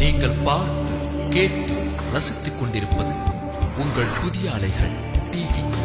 நீங்கள் பார்த்து கேட்டு ரசித்துக் கொண்டிருப்பது உங்கள் புதிய அலைகள் டிவி.